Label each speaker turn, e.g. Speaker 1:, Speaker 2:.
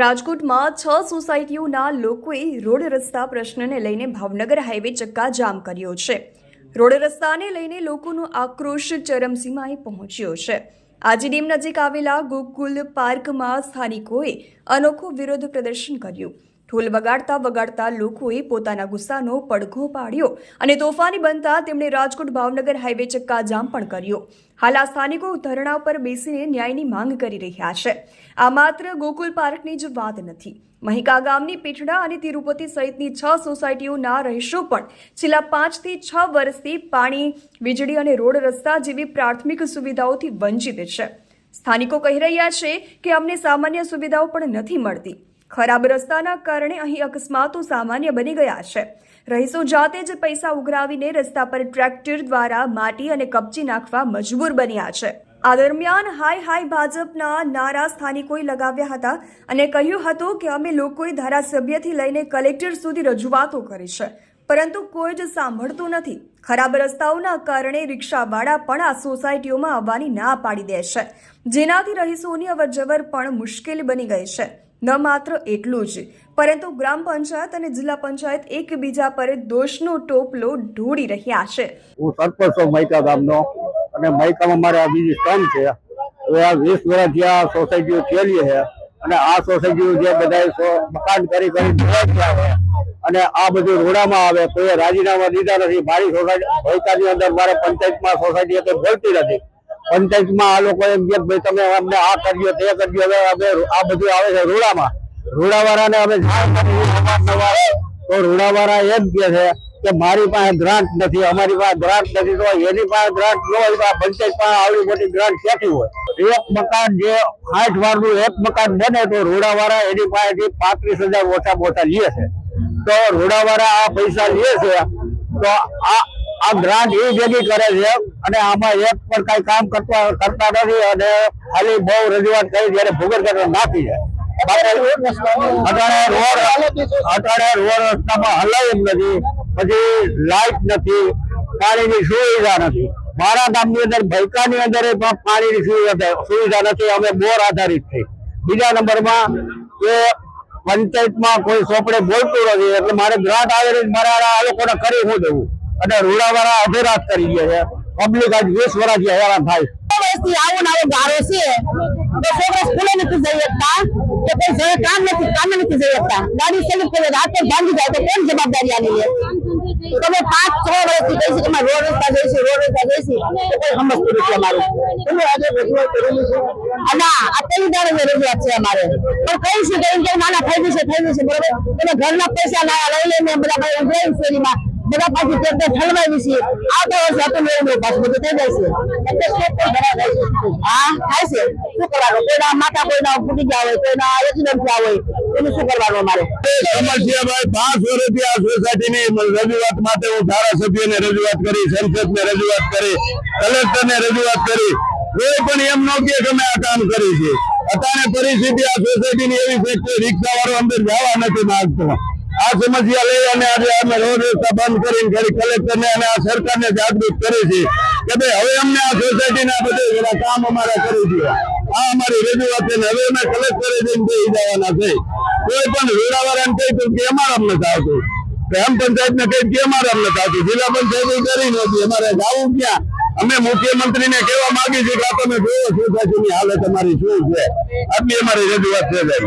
Speaker 1: રાજકોટમાં છ સોસાયટીઓના લોકોએ રોડ રસ્તા પ્રશ્નને લઈને ભાવનગર હાઈવે ચક્કાજામ કર્યો છે. રોડ રસ્તાને લઈને લોકોનો આક્રોશ ચરમસીમાએ પહોંચ્યો છે. આજીડીમ નજીક આવેલા ગોકુલ પાર્કમાં સ્થાનિકોએ અનોખો વિરોધ પ્રદર્શન કર્યું. ઢોલ વગાડતા વગાડતા લોકોએ પોતાના ગુસ્સાનો પડઘો પાડ્યો અને તોફાની બનતા તેમણે રાજકોટ ભાવનગર હાઈવે ચક્કાજામ પણ કર્યો. હાલ આ સ્થાનિકો ધરણા પર બેસીને ન્યાયની માંગ કરી રહ્યા છે. આ માત્ર ગોકુલ પાર્કની જ વાત નથી. મહિકા ગામની પીઠડા અને તિરુપતિ સહિતની છ સોસાયટીઓના રહીશો પણ છેલ્લા પાંચથી છ વર્ષથી પાણી, વીજળી અને રોડ રસ્તા જેવી પ્રાથમિક સુવિધાઓથી વંચિત છે. સ્થાનિકો કહી રહ્યા છે કે અમને સામાન્ય સુવિધાઓ પણ નથી મળતી. ખરાબ રસ્તાના કારણે અહીં અકસ્માતો સામાન્ય બની ગયા છે. રહીશો જાતે જ પૈસા ઉઘરાવીને રસ્તા પર ટ્રેક્ટર દ્વારા માટી અને કપચી નાખવા મજબૂર બન્યા છે. આ દરમિયાન હાય હાય ભાજપના નારા સ્થાનિકોએ લગાવ્યા હતા અને કહ્યું હતું કે અમે લોકોએ ધારાસભ્યથી લઈને કલેક્ટર સુધી રજૂઆતો કરી છે. પરંતુ કોઈ જ સાંભળતું નથી. ખરાબ રસ્તાઓના કારણે રિક્ષાવાળા પણ આ સોસાયટીઓમાં આવવાની ના પાડી દે છે. જેનાથી રહીશોની અવરજવર પણ મુશ્કેલ બની ગઈ છે. ન માત્ર એટલું જ, પરંતુ ગ્રામ પંચાયત અને જિલ્લા પંચાયત એકબીજા પર દોષનો ટોપલો ઢોળી રહ્યા છે.
Speaker 2: હું સરપંચ છું મૈકા ગામનો અને મૈકામાં મારે આ બીજી સ્ટમ્પ છે. હવે આ વીસ વર્ષથી આ સોસાયટીઓ ચેલી છે અને આ સોસાયટીઓ જે બધા મકાન કરી કરી અને આ બધું રોડામાં આવે, કોઈ રાજીનામા દીધા નથી. મારી સોસાયટી મૈકાની અંદર મારે પંચાયતમાં સોસાયટી બોલતી નથી. પંચાયતમાં આ લોકો એમ કે ભાઈ તમે અમને આ કર્યો તે કર્યો હવે અમે આ બધું આવે છે રૂડામાં. રૂડાવાળાને અમે જાણ તો રૂડાવાળા એમ કે છે કે મારી પાસે ગ્રાન્ટ નથી, અમારી પાસે ગ્રાન્ટ નથી, તો એની પાસે ગ્રાન્ટ ન હોય તો પંચાયત પાસે આવડી મોટી ગ્રાન્ટ ક્યાંથી હોય? એક મકાન જે સાઠ વારનું એક મકાન બને તો રૂડાવાળા એની પાસેથી પાંત્રીસ હજાર ઓછા ઓછા લે છે. તો રૂડાવાળા આ પૈસા લે છે, તો આ આ ગ્રાન્ટ એ ભેગી કરે છે અને આમાં એક પણ કઈ કામ કરતા કરતા નથી અને ખાલી બહુ રજૂઆત કરી જયારે ભૂગર નાખી છે. અટાણે રોડ અટાણે રોડ રસ્તામાં હલાય એમ નથી. પછી લાઇટ નથી પાણીની સુવિધા નથી. મારા ગામની અંદર ભૈકાની અંદર પણ પાણીની સુવિધા સુવિધા નથી. અમે બોર આધારિત થઈ બીજા નંબરમાં કે પંચાયતમાં કોઈ સોપડે બોલતું નથી. એટલે મારે ગ્રાન્ટ આવેલી મારે આ લોકોને કરી શું દેવું? અને રૂડાવાળા અધેરાત કરી ગયા છે. પબ્લિક આજ વીસ વર્ષથી હેરાન થાય.
Speaker 3: વર્ષથી આવો ને આવો ગારો છે. તો છોકરા સ્કૂલે નથી જઈ શકતા. તો કોઈ જઈ કામ નથી કામે નથી જઈ શકતા. ગાડી સલીપ કરે રાતે ભાંગી જાય તો કોણ જવાબદારી આની લે? તમે પાંચ છ વર્ષથી કહી છે કે અમારે રોડ રસ્તા જઈશું રોડ રસ્તા જઈશું તો કોઈ સમજતું નથી અમારું. તમે આજે રજૂઆત કરેલી છે. ના દાડે રજૂઆત છે અમારે. પણ કહીશું કે એમ કે નાના થઈ જશે થઈ જશે બરોબર? તમે ઘરના પૈસા ના લઈ લઈને બધા ભાઈ ઉભરાઈ શેરીમાં. બધા પાછી ટ્રેક્ટર ઠલવાઈ છે. આવતા વર્ષે હતું એવું પાછું બધું થઈ જાય છે. એટલે સ્ટેપ પર ભરા થાય છે. હા, થાય છે. શું કરવાનું? કોઈના માથા કોઈના ફૂટી ગયા હોય, કોઈના એક્સિડન્ટ થયા હોય, એનું શું કરવાનું અમારે?
Speaker 4: સમસ્યાભાઈ પાંચ વર્ષથી આ સોસાયટીની રજૂઆત માટે હું ધારાસભ્યને રજૂઆત કરી, સંસદને રજૂઆત કરી, કલેક્ટરને રજૂઆત કરી. કોઈ પણ એમ ન કે અમે આ કામ કરી છે. અત્યારે પરિસ્થિતિ આ સોસાયટીની એવી છે કે રિક્ષા વાળો અંદર જવા નથી માંગતો. આ સમસ્યા લઈ અને આજે અમે રોડ રસ્તા બંધ કરીને ફરી કલેક્ટરને અને આ સરકારને જાગૃત કરી છે કે ભાઈ હવે અમને આ સોસાયટીના બધે કામ અમારા કરી દો આ અમારી રજૂઆત છે હવે અમે કલેક્ટરે કહી જવાના છે. કોઈ પણ વેરાવાળાને કહી કે અમારા અમને આવતું. ગ્રામ પંચાયત ને કઈ કે અમારે અમને આવતું. જિલ્લા પંચાયત કરી નથી અમારે જવું ક્યાં? અમે મુખ્યમંત્રીને કહેવા માંગી છીએ કે આ તમે જોયો સોસાયટીની હાલત અમારી શું છે. આટલી અમારી રજૂઆત છે, સાહેબ.